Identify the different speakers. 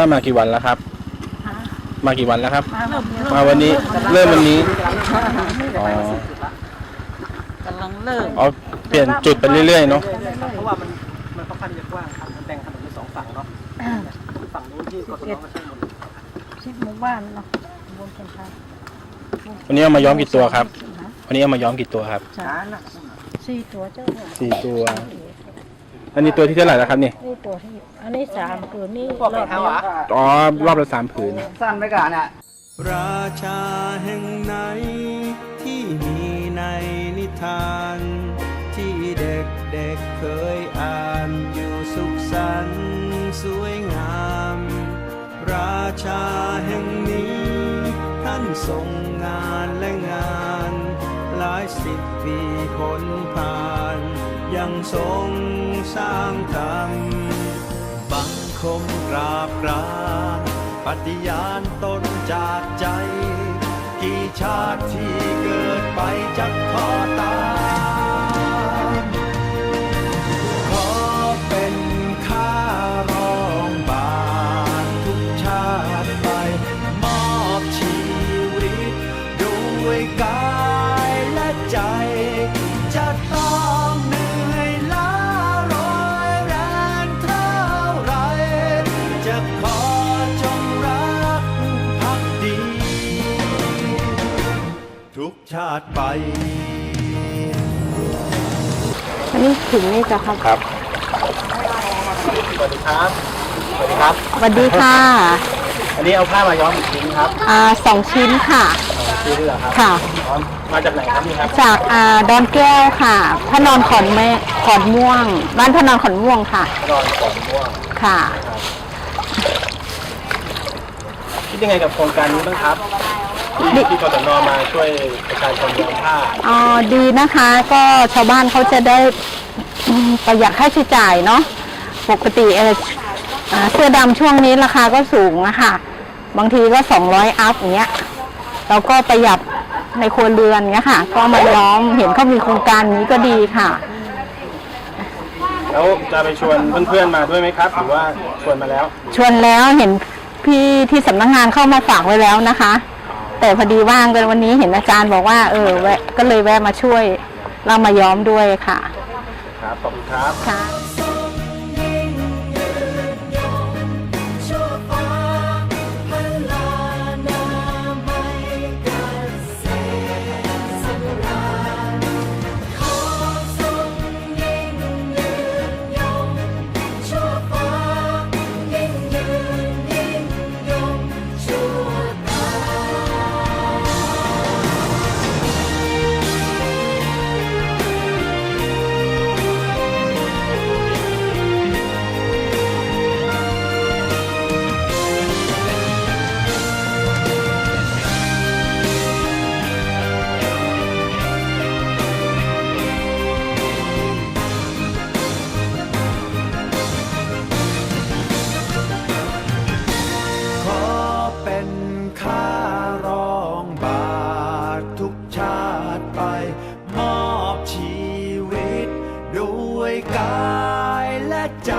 Speaker 1: ป้ามากี่วันแล้วครับ มากี่วันแล้วครับ
Speaker 2: มาเริ่ม
Speaker 1: มาวันนี้เริ่มวันนี้อ๋อกำ
Speaker 2: ลังเริ่ม
Speaker 1: อ๋อเปลี่ยนจุดไปเรื่อยๆเนาะ
Speaker 3: เพราะว่ามันมันค่อนข้างจะกว้างครับมันแบ่งถนนเป็นสองฝั่งเนาะฝั่งนู้นที่กทมมาใช้หมด
Speaker 2: ชิดหมู่บ้านเนาะบนคนไทย
Speaker 1: วันนี้เอามาย้อมกี่ตัวครับวันนี้เอามาย้อมกี่ตัวครับ
Speaker 2: สามสี่ตัวเจ้าค่ะ
Speaker 1: สี่ตัว อันนี้ตัวที่เท่าไหร่แล้วครับนี่
Speaker 2: นี่ตัวที่อันนี้สามตัวนี่
Speaker 3: พวก
Speaker 2: ร
Speaker 3: เป็
Speaker 2: อนบ
Speaker 3: ทาง
Speaker 2: เดียว
Speaker 3: วะ
Speaker 1: อ๋อรอบละสามผืน
Speaker 3: สั้นไปก่อนอะ
Speaker 4: ราชาแห่งไหน ที่มีในนิทาน ที่เด็กเด็กๆเคยอ่านอยู่สุขสันต์สวยงาม ราชาแห่งนี้ ท่านทรงงานและงาน หลายสิบปีพ้นผ่าน ยังทรง สร้างธรรมบังคมกราบกรานปฏิญาณตนจากใจ กี่ชาติที่เกิดไปจะขอตามขอเป็นข้ารองบาททุกชาติไป มอบชีวิตด้วยกายและใจ ชาติไป
Speaker 2: อันนี้ถึงนี่จ้ะครับ
Speaker 1: ครับสวัสดีครับสวัสดีครับ
Speaker 2: สวัสดีค่ะ
Speaker 1: อันนี้เอาผ้ามาย้อมอีกชิ้นครับ
Speaker 2: อ่าสองชิ้นค่ะ
Speaker 1: ชิ้นเหรอครับ
Speaker 2: ค่ะ
Speaker 1: อ๋อมาจากไหนครับนี่ครับ
Speaker 2: จากอ่าดอนแก้วค่ะพระนอนขอนแม่ขอนม่วง บ้านพระนอนขอนม่วงค่ะ
Speaker 1: นอนก่อนม่วง
Speaker 2: ค่ะ
Speaker 1: คิดยังไงกับโครงการนี้บ้างครับ ที่ที่กศนมาช่วยประชาชนย้อมผ้า
Speaker 2: อ๋อดีนะคะ ก็ชาวบ้านเขาจะได้อืมประหยัดค่าใช้จ่ายเนาะปกติเอ่ออ่าเสื้อดำช่วงนี้ราคาก็สูงนะคะบางทีก็ 200 อัพอย่างเงี้ยเราก็ประหยัดในครัวเรือนเงี้ยค่ะ ก็มาย้อมเห็นเขามีโครงการนี้ก็ดีค่ะ
Speaker 1: แล้วจะไปชวนเพื่อนๆมาด้วยไหมครับ หรือว่าชวนมาแล้ว
Speaker 2: ชวนแล้วเห็นพี่ที่สำนักงานเข้ามาฝากไว้แล้วนะคะ แต่พอดีว่างกันวันนี้เห็นอาจารย์บอกว่า เออแวะก็เลยแวะมาช่วย เรามาย้อมด้วยค่ะ
Speaker 1: ครับขอบคุณครับ
Speaker 2: ค่ะ
Speaker 4: ใจ